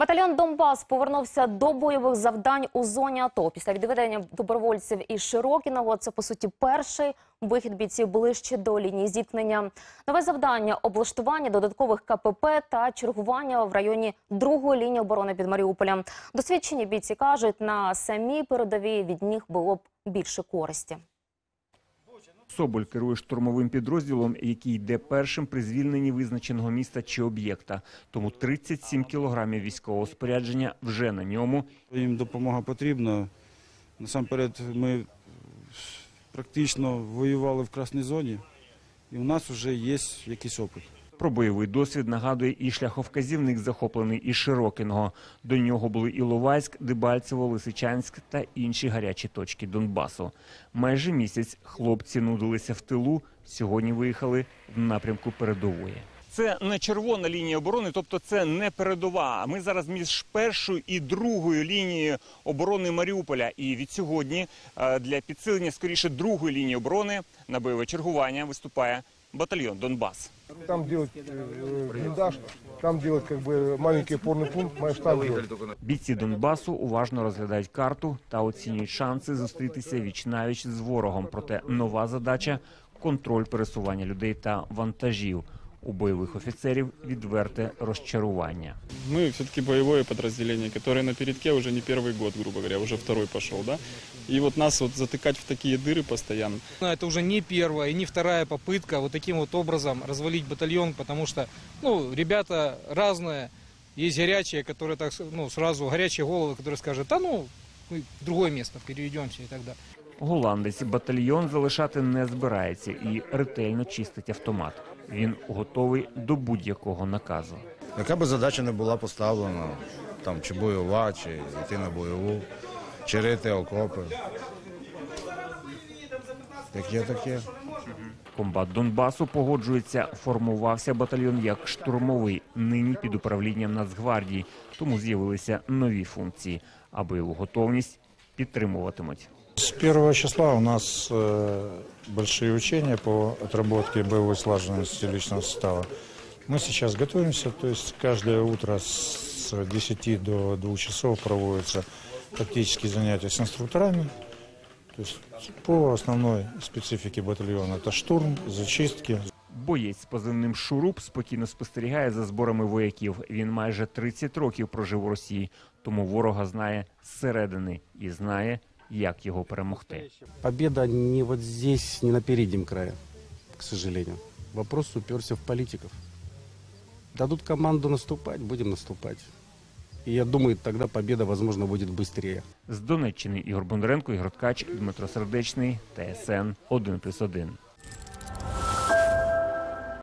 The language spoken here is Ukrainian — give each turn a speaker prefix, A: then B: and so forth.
A: Батальйон Донбас повернувся до бойових завдань у зоні АТО. Після відведення добровольців із Широкіного це по суті перший вихід бійців ближче до лінії зіткнення. Нове завдання облаштування додаткових КПП та чергування в районі другої лінії оборони під Маріуполем. Досвідчені бійці кажуть, на самій передовій від них було б більше користі.
B: Соболь керує штурмовим підрозділом, який йде першим при звільненні визначеного міста чи об'єкта. Тому 37 кілограмів військового спорядження вже на ньому.
C: Їм допомога потрібна. Насамперед, ми практично воювали в красній зоні, і у нас вже є якийсь опит.
B: Про бойовий досвід нагадує і шляховказівник, захоплений із Широкиного. До нього були Іловайськ, Дебальцево, Лисичанськ та інші гарячі точки Донбасу. Майже місяць хлопці нудилися в тилу. Сьогодні виїхали в напрямку передової. Це не червона лінія оборони, тобто це не передова. Ми зараз між першою і другою лінією оборони Маріуполя. І від сьогодні е, для підсилення скоріше другої лінії оборони на бойове чергування виступає батальйон Донбас.
D: Там делать э, блиндаж, там делать как бы маленький опорный пункт, маешь там делать.
B: Бійці Донбасу уважно розглядають карту та оцінюють шанси зустрітися віч навіч з ворогом. Проте нова задача контроль пересування людей та вантажів. У бойових офіцерів відверте розчарування.
E: Мы все-таки боевое подразделение, которое на передке уже не первый год, грубо говоря, уже второй пошел, да? И вот нас вот затыкать в такие дыры постоянно.
F: Но это уже не первая и не вторая попытка вот таким вот образом развалить батальон, потому что, ну, ребята разные. Есть горячие, которые так, с- ну, сразу горячие головы, которые скажут, да ну, мы в другое место переведемся и так далее.
B: Голландець батальйон залишати не збирається і ретельно чистить автомат. Він готовий до будь-якого наказу.
G: Яка би задача не була поставлена, там чи бойова, чи йти на бойову, чи рити окопи. Як є, так є.
B: Комбат Донбасу погоджується, формувався батальйон як штурмовий, нині під управлінням Нацгвардії, тому з'явилися нові функції, а бойову готовність підтримуватимуть.
H: С первого числа у нас э, большие учения по отработке боевой слаженности личного состава. Мы сейчас готовимся, то есть каждое утро с 10 до 2 часов проводятся тактические занятия с инструкторами. То есть по основной специфике батальона это штурм, зачистки,
B: Боєць з позивним Шуруп спокійно спостерігає за зборами вояків. Він майже 30 років прожив у Росії, тому ворога знає зсередини і знає, як його перемогти.
I: Победа не вот здесь, не на переднем крае, к сожалению. Вопрос уперся в политиков. Дадут команду наступать, будем наступать. І я думаю, тогда победа, возможно, буде швидше.
B: З Донеччини Ігор Бондаренко, Ігор Ткач, Дмитро Сердечний, ТСН 1+,1.